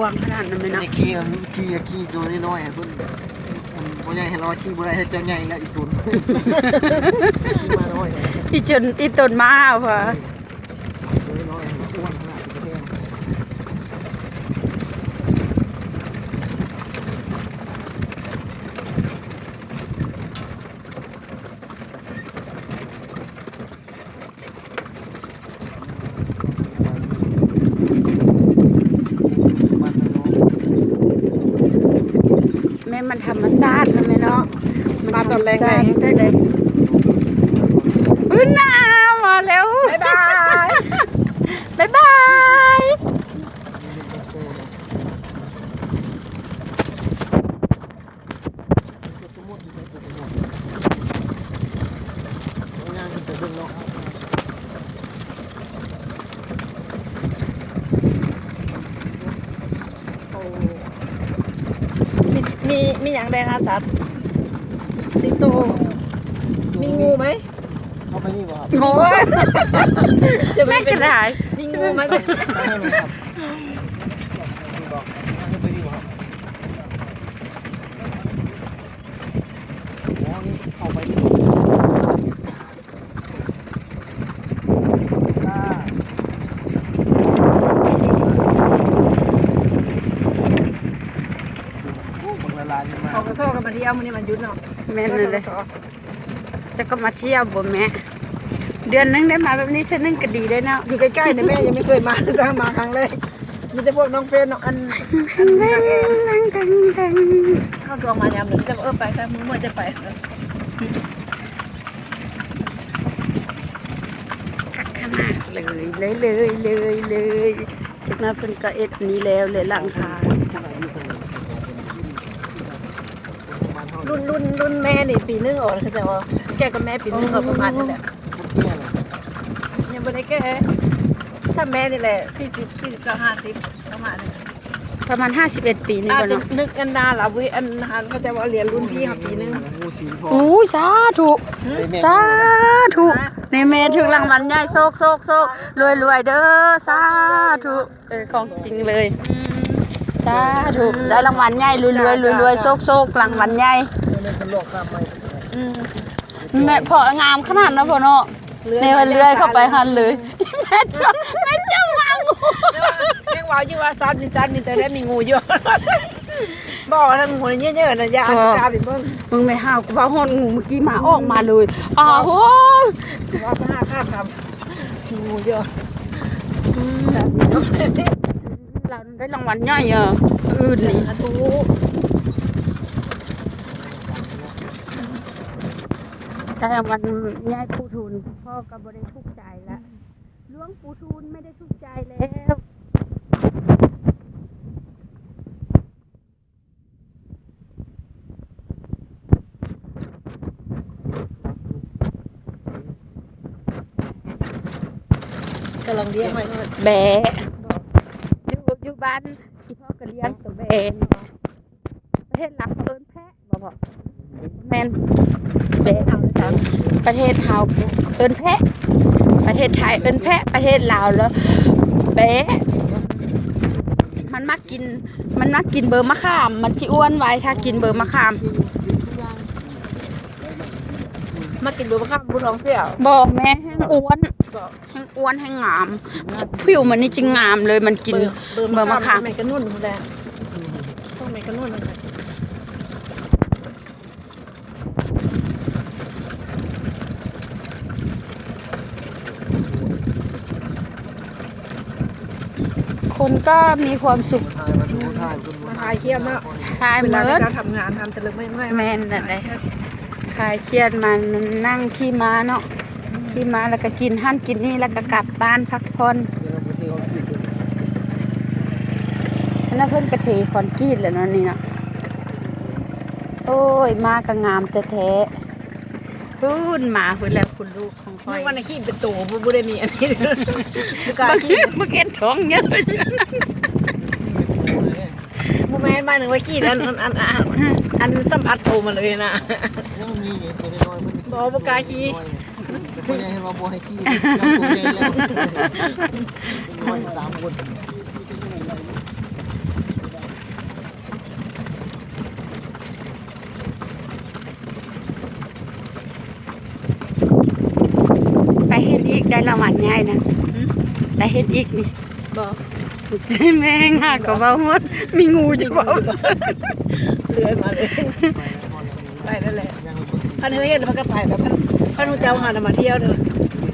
วางขนาดนั้นไหมนเนาะขี้มันขี้อะขี้ตัวน้อยๆอะเพิ่นมันบ่ใหญ่ให้รอขี้บ่ได้ให้ตัวใหญ่แล้วอีกตุนมาน้อยอีจนอีต้นมาเอาพอ ตัวน้อยๆอ้วนขนาดนี้แท้ แม่มันธรรมชาตินะแม่เนาะ มาตอนแรงไหนได้เลยอื้อหนาวมาแล้วบ๊ายบายบ๊ายบายย่างขึ้นไปเบิ่งเนาะมีมีมีอย่างแดงอาสัตว์สิง โต มีงูไหมเข้าไปนี่บ่ครับโอ้ยจะแม่ไม่กเป็นระดาษมีงูไหมไปให้เลยครับนี่บอกให้ไปนี่บ่ครับอ๋อนี่เข้าไปนี่อ่าโอ้บังละลายนี่มา เขากระโซกันมาเที่ยวมันนี่มันหยุดเนาะแม่นั่นเลยจะก็มาเที่ยวบ่แม่ เดือนนึงได้มาแบบนี้เท่านึงก็ดีเลยเนาะอยู่ใกล้ๆเนี่ยแม่ยังไม่เคยมาตั้งมาครั้งแรกมีแต่พวกน้องเฟรนน้องอันอันนางแอนทังทังทังเข้าซองมายามหนึ่งจะเออไปครับมือเมื่อจะไปกักขนาดเลยเลยเลยเลยเลยจากนั้นเป็นก็เอ็ดนี้แล้วเลยหลังคา รุ่นรุ่นรุ่นแม่นี่ปีนึงออกเขาจะว่าแกกับแม่ปีนึงออกประมาณนี้แหละยังไม่ได้แก้ถ้าแม่นี่แหละสี่สิบสี่สิบห้าสิบประมาณนี้ประมาณ 51 ปีนี่อาจบ่จะเนาะนึกกันนานละวิอันหันเขาจะว่าเรียนรุ่นพี่เขาปีนึง งูสีทองโอ้ยสาธุสาธุในแม่ถึงรางวัลใหญ่โซกโซกโซกรวยรวยเด้อสาธุเออของจริงเลยสาธุได้รางวัลใหญ่รวยรวยรวยรวยโซกโซกรางวัลใหญ่ นี่เป็นโรคข้ามไปแม่พองามขนาดนะพ่อเนาะในวันเลื่อยเข้าไปหันเลยแม่เจ้าแม่เจ้ามางูแม่งว่าอยู่ว่าซัดมีซัดมีแต่ได้มีงูเยอะบอกว่าทั้งงูเยอะๆนะยาอันตราเป็นเบิ้งมึงไม่ห้าวกูว่าหอนงูเมื่อกี้หมาออกมาเลยอ้าวโหว่าพระห้าข้าทำงูเยอะเราได้รางวัลใหญ่เอออื่นนี่ อันทูได้รางวัลใหญ่ปูทูนพ่อก็บ่ได้ทุกข์ใจละหลวงปูทูนไม่ได้ทุกข์ใจแล้วกำลังเลี้ยงไว้แบะอยู่อยู่บ้านที่พ่อก็เลี้ยงตัวแบะประเทศลาวเขาเอิ้นแพะบ่บอกแม่นแบะ ประเทศเฮาเอินแพะ ประเทศไทยเอินแพะ ประเทศลาวแล้วแบะมันมักกิน มันมักกินเบอร์มะขาม มันสิอ้วนไว้ถ้ากินเบอร์มะขาม มากินดูข้ามบุญของเสี่ยวบอกแม่แห้งอ้วนแห้งอ้วนแห้งงาม ผิวมันนี่จริงงามเลยมันกินเบอร์มะขามแม่กระนุ่นแดงต้องแม่กระนุ่นแหละ คนก็มีความสุขทายมาดูทายคุณมาทายเที่ยวเนาะทายเวเมิลาในดการทำงานทำจะเลิกไม่ไม่แมนนั่นเลยคลายเครียดมานั่งขี่ม้าเนาะขี่ม้าแล้วก็กินหั่นกินนี่แล้วก็กลับบ้านพักผ่อนอันนั้นเพิ่นกระเทคอนกรีตแหล้วเนาะนี่เนาะโอ้ยมาก็งามแท้ๆพุ่นหมาพุ่นแล้วคุณลูกของคอนึยกว่าในขี้เป็นตัวบุได้มีอันนี้ดูการเมื่อขี้กี้เมื่อกี้ ท้องเยอะทำไมบ้าหนึ่งไว้กี้อันอันอันอันอันสัมผัสโตมาเลยนะแอบอกปกาขี้ขี้ไปเห็นอีกได้ละมันง่ายนะไปเห็นอีกนี่ บอกใช่แม่งหาก็เว้าหมด มีงูจะเว้าเลื้อยมาเลยไปแล้วพอแล้วไปนั่นแหละยังบ่พันเฮ็ดแล้วมันก็ไปแบบพันพันหูเจ้าหามาเที่ยวเด้อสิ